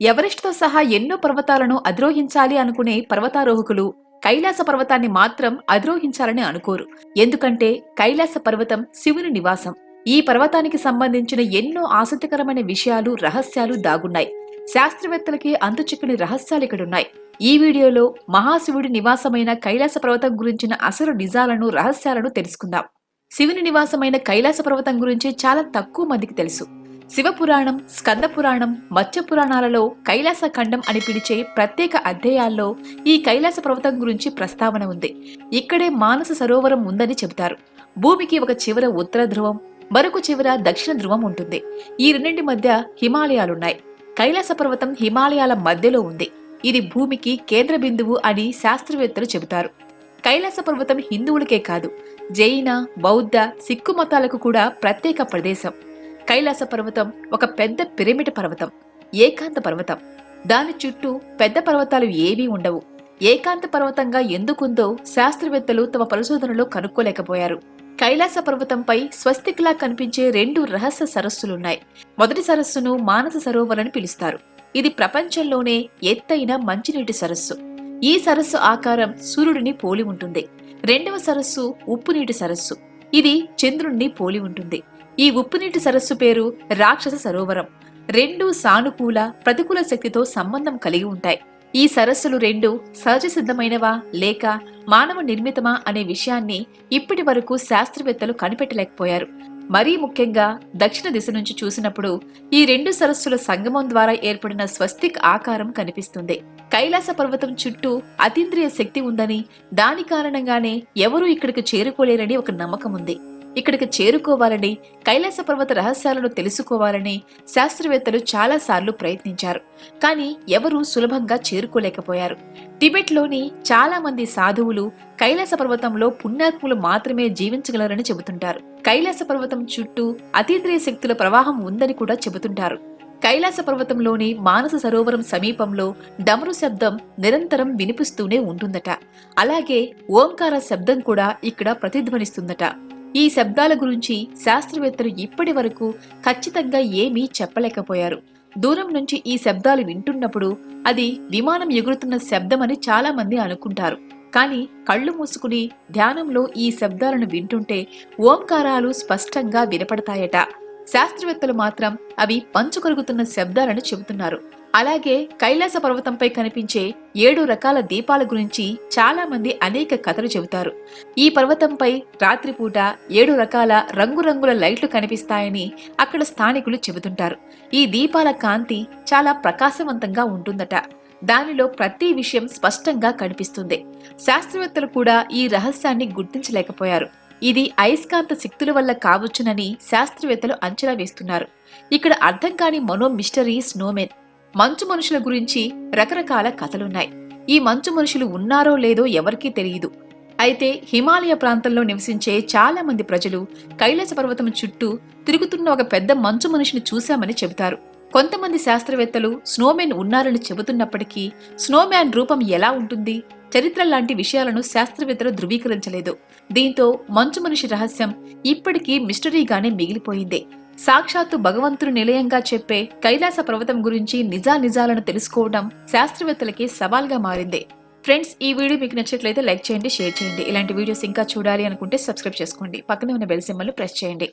ఎవరెస్ట్తో సహా ఎన్నో పర్వతాలను అధిరోహించాలి అనుకునే పర్వతారోహకులు కైలాస పర్వతాన్ని మాత్రం అధిరోహించాలని అనుకోరు. ఎందుకంటే కైలాస పర్వతం శివుని నివాసం. ఈ పర్వతానికి సంబంధించిన ఎన్నో ఆసక్తికరమైన విషయాలు రహస్యాలు దాగున్నాయి. శాస్త్రవేత్తలకి అంతుచిక్కని రహస్యాలు ఇక్కడున్నాయి. ఈ వీడియోలో మహాశివుడి నివాసమైన కైలాస పర్వతం గురించిన అసలు నిజాలను రహస్యాలను తెలుసుకుందాం. శివుని నివాసమైన కైలాస పర్వతం గురించి చాలా తక్కువ మందికి తెలుసు. శివపురాణం స్కంద పురాణం మత్స్య పురాణాలలో కైలాస ఖండం అని పిలిచే ప్రత్యేక అధ్యాయాల్లో ఈ కైలాస పర్వతం గురించి ప్రస్తావన ఉంది. ఇక్కడే మానస సరోవరం ఉందని చెబుతారు. భూమికి ఒక చివర ఉత్తర ధ్రువం మరొక చివర దక్షిణ ధ్రువం ఉంటుంది. ఈ రెండింటి మధ్య హిమాలయాలున్నాయి. కైలాస పర్వతం హిమాలయాల మధ్యలో ఉంది. ఇది భూమికి కేంద్ర బిందువు అని శాస్త్రవేత్తలు చెబుతారు. కైలాస పర్వతం హిందువులకే కాదు జైన బౌద్ధ సిక్కు మతాలకు కూడా ప్రత్యేక ప్రదేశం. కైలాస పర్వతం ఒక పెద్ద పిరమిడ్ పర్వతం ఏకాంత పర్వతం. దాని చుట్టూ పెద్ద పర్వతాలు ఏవీ ఉండవు. ఏకాంత పర్వతంగా ఎందుకుందో శాస్త్రవేత్తలు తమ పరిశోధనలో కనుక్కోలేకపోయారు. కైలాస పర్వతంపై స్వస్తిక్లా కనిపించే రెండు రహస్య సరస్సులున్నాయి. మొదటి సరస్సును మానస సరోవర్ అని పిలుస్తారు. ఇది ప్రపంచంలోనే ఎత్తైన మంచినీటి సరస్సు. ఈ సరస్సు ఆకారం సూర్యుడిని పోలి ఉంటుంది. రెండవ సరస్సు ఉప్పునీటి సరస్సు. ఇది చంద్రుణ్ణి పోలి ఉంటుంది. ఈ ఉప్పునీటి సరస్సు పేరు రాక్షస సరోవరం. రెండు సానుకూల ప్రతికూల శక్తితో సంబంధం కలిగి ఉంటాయి. ఈ సరస్సులు రెండు సహజ సిద్ధమైనవా లేక మానవ నిర్మితమా అనే విషయాన్ని ఇప్పటి వరకు శాస్త్రవేత్తలు కనిపెట్టలేకపోయారు. మరీ ముఖ్యంగా దక్షిణ దిశ నుంచి చూసినప్పుడు ఈ రెండు సరస్సుల సంగమం ద్వారా ఏర్పడిన స్వస్తిక్ ఆకారం కనిపిస్తుంది. కైలాస పర్వతం చుట్టూ అతీంద్రియ శక్తి ఉందని దాని కారణంగానే ఎవరూ ఇక్కడికి చేరుకోలేరని ఒక నమ్మకం ఉంది ఇక్కడికి చేరుకోవాలని కైలాస పర్వత రహస్యాలను తెలుసుకోవాలని శాస్త్రవేత్తలు చాలాసార్లు ప్రయత్నించారు. కానీ ఎవరూ సులభంగా చేరుకోలేకపోయారు. టిబెట్లోని చాలామంది సాధువులు కైలాస పర్వతంలో పుణ్యాత్ములు మాత్రమే జీవించగలరని చెబుతుంటారు. కైలాస పర్వతం చుట్టూ అతీంద్రియ శక్తుల ప్రవాహం ఉందని కూడా చెబుతుంటారు. కైలాస పర్వతంలోని మానస సరోవరం సమీపంలో డమరు శబ్దం నిరంతరం వినిపిస్తూనే ఉంటుందట. అలాగే ఓంకార శబ్దం కూడా ఇక్కడ ప్రతిధ్వనిస్తుందట. ఈ శబ్దాల గురించి శాస్త్రవేత్తలు ఇప్పటి వరకు ఖచ్చితంగా ఏమీ చెప్పలేకపోయారు. దూరం నుంచి ఈ శబ్దాలు వింటున్నప్పుడు అది విమానం ఎగురుతున్న శబ్దమని చాలా మంది అనుకుంటారు. కానీ కళ్ళు మూసుకుని ధ్యానంలో ఈ శబ్దాలను వింటుంటే ఓంకారాలు స్పష్టంగా వినపడతాయట. శాస్త్రవేత్తలు మాత్రం అవి పంచుకొరుగుతున్న శబ్దాలను చెబుతున్నారు. అలాగే కైలాస పర్వతంపై కనిపించే ఏడు రకాల దీపాల గురించి చాలా మంది అనేక కథలు చెబుతారు. ఈ పర్వతంపై రాత్రిపూట ఏడు రకాల రంగురంగుల లైట్లు కనిపిస్తాయని అక్కడ స్థానికులు చెబుతుంటారు. ఈ దీపాల కాంతి చాలా ప్రకాశవంతంగా ఉంటుందట. దానిలో ప్రతి విషయం స్పష్టంగా కనిపిస్తుంది. శాస్త్రవేత్తలు కూడా ఈ రహస్యాన్ని గుర్తించలేకపోయారు. ఇది అయస్కాంత శక్తుల వల్ల కావచ్చునని శాస్త్రవేత్తలు అంచనా వేస్తున్నారు. ఇక్కడ అర్థం కాని మనో మిస్టరీ స్నోమెన్. మంచు మనుషుల గురించి రకరకాల కథలున్నాయి. ఈ మంచు మనుషులు ఉన్నారో లేదో ఎవరికీ తెలియదు. అయితే హిమాలయ ప్రాంతంలో నివసించే చాలా మంది ప్రజలు కైలాస పర్వతం చుట్టూ తిరుగుతున్న ఒక పెద్ద మంచు మనిషిని చూశామని చెబుతారు. కొంతమంది శాస్త్రవేత్తలు స్నోమెన్ ఉన్నారని చెబుతున్నప్పటికీ స్నోమ్యాన్ రూపం ఎలా ఉంటుంది? చరిత్ర లాంటి విషయాలను శాస్త్రవేత్తలు ధృవీకరించలేదు. దీంతో మంచు మనిషి రహస్యం ఇప్పటికీ మిస్టరీగానే మిగిలిపోయింది. సాక్షాత్తు భగవంతుడు నిలయంగా చెప్పే కైలాస పర్వతం గురించి నిజా నిజాలను తెలుసుకోవడం శాస్త్రవేత్తలకి సవాల్గా మారింది. ఫ్రెండ్స్ ఈ వీడియో మీకు నచ్చినట్లయితే లైక్ చేయండి షేర్ చేయండి. ఇలాంటి వీడియోస్ ఇంకా చూడాలి అనుకుంటే సబ్స్క్రైబ్ చేసుకోండి. పక్కనే ఉన్న బెల్ సింబల్ ప్రెస్ చేయండి.